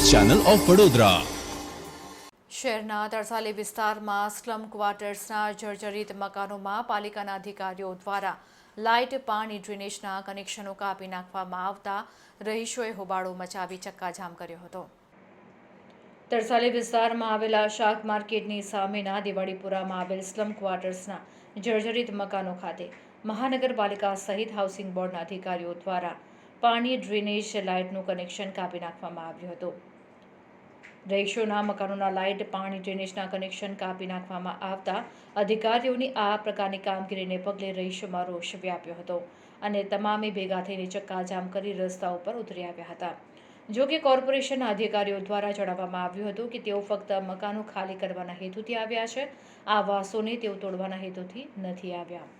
Channel of Vadodara. શહેરના તરસાલી વિસ્તારમાં slum ક્વાર્ટર્સના જર્જરિત મકાનોમાં પાલિકાના અધિકારીઓ દ્વારા લાઇટ, પાણી, ડ્રેનેજના કનેક્શનો કાપી નાખવામાં આવતા રહીશોએ હોબાળો મચાવી ચક્કાજામ કર્યો હતો. તરસાલી વિસ્તારમાં આવેલા શાક માર્કેટની સામેના દિવાળીપુરામાં આવેલ સ્લમ ક્વાર્ટર્સના જર્જરિત મકાનો ખાતે મહાનગરપાલિકા સહિત હાઉસિંગ બોર્ડના અધિકારીઓ દ્વારા પાણી, ડ્રેનેજ, લાઇટનું કનેક્શન કાપી નાખવામાં આવ્યું હતું. રહીશોના મકાનોના લાઇટ, પાણી ડ્રેનેજના કનેક્શન કાપી નાખવામાં આવતા અધિકારીઓની આ પ્રકારની કામગીરીને પગલે રહીશોમાં રોષ વ્યાપ્યો હતો અને તમામે ભેગા થઈને ચક્કાજામ કરી રસ્તા ઉપર ઉતરી આવ્યા હતા. જો કે કોર્પોરેશનના અધિકારીઓ દ્વારા જણાવવામાં આવ્યું હતું કે તેઓ ફક્ત મકાનો ખાલી કરવાના હેતુથી આવ્યા છે. આ વાસોને તેઓ તોડવાના હેતુથી નથી આવ્યા.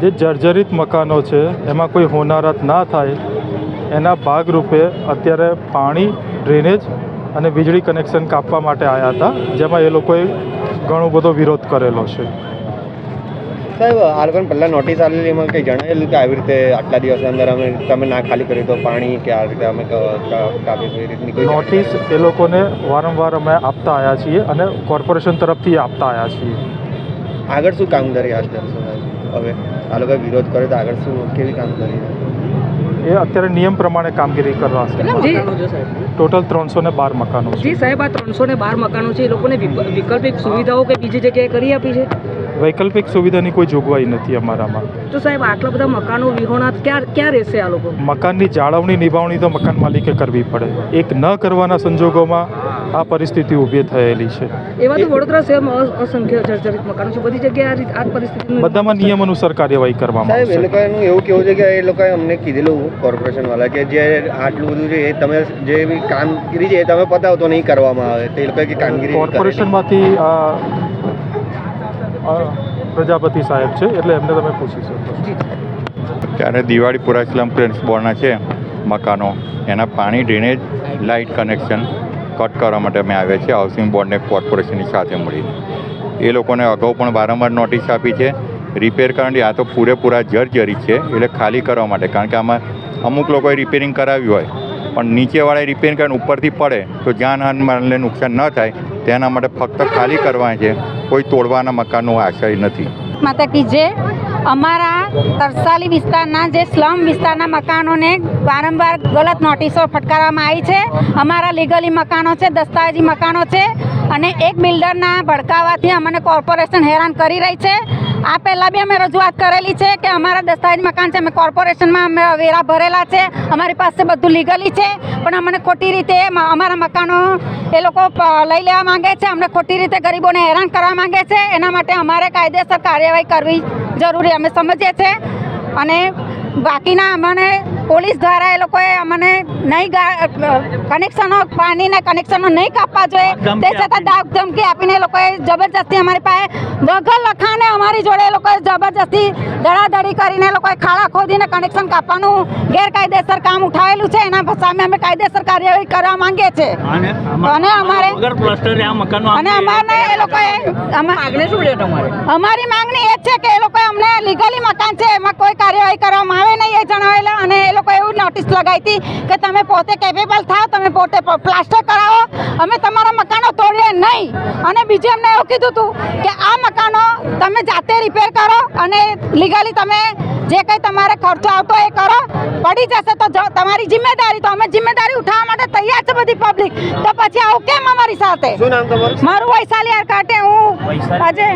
જે જર્જરિત મકાનો છે એમાં કોઈ હોનારત ના થાય એના ભાગરૂપે અત્યારે પાણી ડ્રેનેજ અને વીજળી કનેક્શન કાપવા માટે આવ્યા હતા જેમાં એ લોકોએ ઘણો બધો વિરોધ કરેલો છે. સાહેબ હાલ પણ પહેલાં નોટિસ આવેલી એમાં કંઈ જણાવેલું કે આવી રીતે આટલા દિવસ અંદર અમે તમે ના ખાલી કરી તો પાણી કે આ રીતે અમે એ રીતની નોટિસ એ લોકોને વારંવાર અમે આપતા આવ્યા છીએ અને કોર્પોરેશન તરફથી આપતા આવ્યા છીએ. આગળ શું કામગીરી હાથ ધરશો હવે? આ લોકો વિરોધ કરે તો આગળ શું કેવી કામગીરી? એ અત્યારે નિયમ પ્રમાણે કામગીરી કરવા છે. ટોટલ ત્રણસો ને બાર મકાનો છે. જી સાહેબ આ ત્રણસો ને બાર મકાનો છે એ લોકોને વિક- વૈકલ્પિક સુવિધાઓ કે બીજી જગ્યાએ કરી આપી છે? વૈકલ્પિક સુવિધાની કોઈ જોગવાઈ નથી અમારામાં. તો સાહેબ આટલા બધા મકાનો વિહોણા ક્યાં ક્યાં રહેશે આ લોકો? મકાનની જાળવણી નિભાવણી તો મકાન માલિકે કરવી પડે. એક ન કરવાના સંજોગોમાં આ પરિસ્થિતિ ઊભી થયેલી છે. એવા તો વડોદરા શહેરમાં અસંખ્ય જર્જરિત મકાનો છે. બધી જગ્યાએ આ રીત- આ જ બધામાં નિયમ અનુસાર કાર્યવાહી કરવામાં સાહેબ એ લોકોનું એવું કેવું છે કે એ લોકોએ અમને કીધેલું કોર્પોરેશન વાળા કે જે આટલું બધું છે એ તમે જે બી કામગીરી છે એ તમે પતાવો તો નહીં કરવામાં આવે. તે લોકોએ કામગીરી કોર્પોરેશનમાંથી આ પ્રજાપતિ સાહેબ છે એટલે એમને તમે પૂછી શકો ત્યારે દિવાળીપુરા સ્લમ ફ્રેન્ડ્સ બોર્ડના છે મકાનો. એના પાણી ડ્રેનેજ લાઇટ કનેક્શન કટ કરવા માટે અમે આવ્યા છીએ. હાઉસિંગ બોર્ડને કોર્પોરેશનની સાથે મળીને. એ લોકોને અગાઉ પણ વારંવાર નોટિસ આપી છે રિપેર કરવાની આ તો પૂરેપૂરા જર્જરિત છે એટલે ખાલી કરવા માટે. કારણ કે આમાં અમુક લોકોએ રિપેરિંગ કરાવ્યું હોય. પણ નીચેવાળા રિપેર કરીને ઉપરથી પડે તો જાનહાન માલને નુકસાન ન થાય, તેના માટે ફક્ત ખાલી કરવા છે, કોઈ તોડવાના મકાનનો આશય નથી. માતા કી જય અમારા તરસાલી વિસ્તારના, જે સ્લમ વિસ્તારના મકાનોને વારંવાર ગલત નોટિસો ફટકારવામાં આવી છે. અમારા લીગલી મકાનો છે, દસ્તાવેજી મકાનો છે અને એક બિલ્ડરના ભડકાવાથી અમને કોર્પોરેશન હેરાન કરી રહી છે. આ પહેલાં બી અમે રજૂઆત કરેલી છે કે અમારા દસ્તાવેજ મકાન છે, અમે કોર્પોરેશનમાં અમે વેરા ભરેલા છે, અમારી પાસે બધું લીગલી છે, પણ અમને ખોટી રીતે અમારા મકાનો એ લોકો લઈ લેવા માંગે છે, અમને ખોટી રીતે ગરીબોને હેરાન કરવા માંગે છે, એના માટે અમારે કાયદેસર કાર્યવાહી કરવી જરૂરી, અમે સમજીએ છીએ. અને બાકીના અમને પોલીસ દ્વારા એ લોકોએ અમને નહીં કનેક્શનો પાણીના કનેક્શનો નહીં કાપવા જોઈએ. તે છતાં દાગ ધમકી આપીને એ લોકોએ જબરજસ્તી અમારી પાસે વગર લખાને અમારી જોડે એ લોકોએ જબરજસ્તી દડાદડી કરીને એ લોકોએ ખાડા ખોદીને કનેક્શન કાપવાનું ગેરકાયદેસર કામ ઉઠાવેલું છે. એના સામે અમે કાયદેસર કાર્યવાહી કરવા માંગીએ છીએ. અને અમારે અને અમારને એ લોકોએ અમારી માંગણી એ જ છે કે એ લોકોએ અમને લીગલી મકાન છે. એમાં કોઈ કાર્યવાહી કરવામાં આવે નહીં એ જણાવેલા અને એ લોકો એવું નોટિસ લગાવી હતી કે તમે પોતે કેપેબલ થાઓ તમે પોતે પ્લાસ્ટર કરાવો. અમે તમારા મકાનો તોડીએ નહીં. અને બીજું એમને એવું કીધું હતું કે આ મકાનો તમે જાતે રિપેર કરો અને લીગલી તમે જે કંઈ તમારે ખર્ચો આવતો એ કરો. પડી જશે તો તમારી જિમ્મેદારી તો અમે જિમ્મેદારી ઉઠાવવા માટે તૈયાર છે બધી પબ્લિક તો પછી આવું કેમ અમારી સાથે? શું નામ તમારું? મારું વૈશાલી આર કાટે હું આજે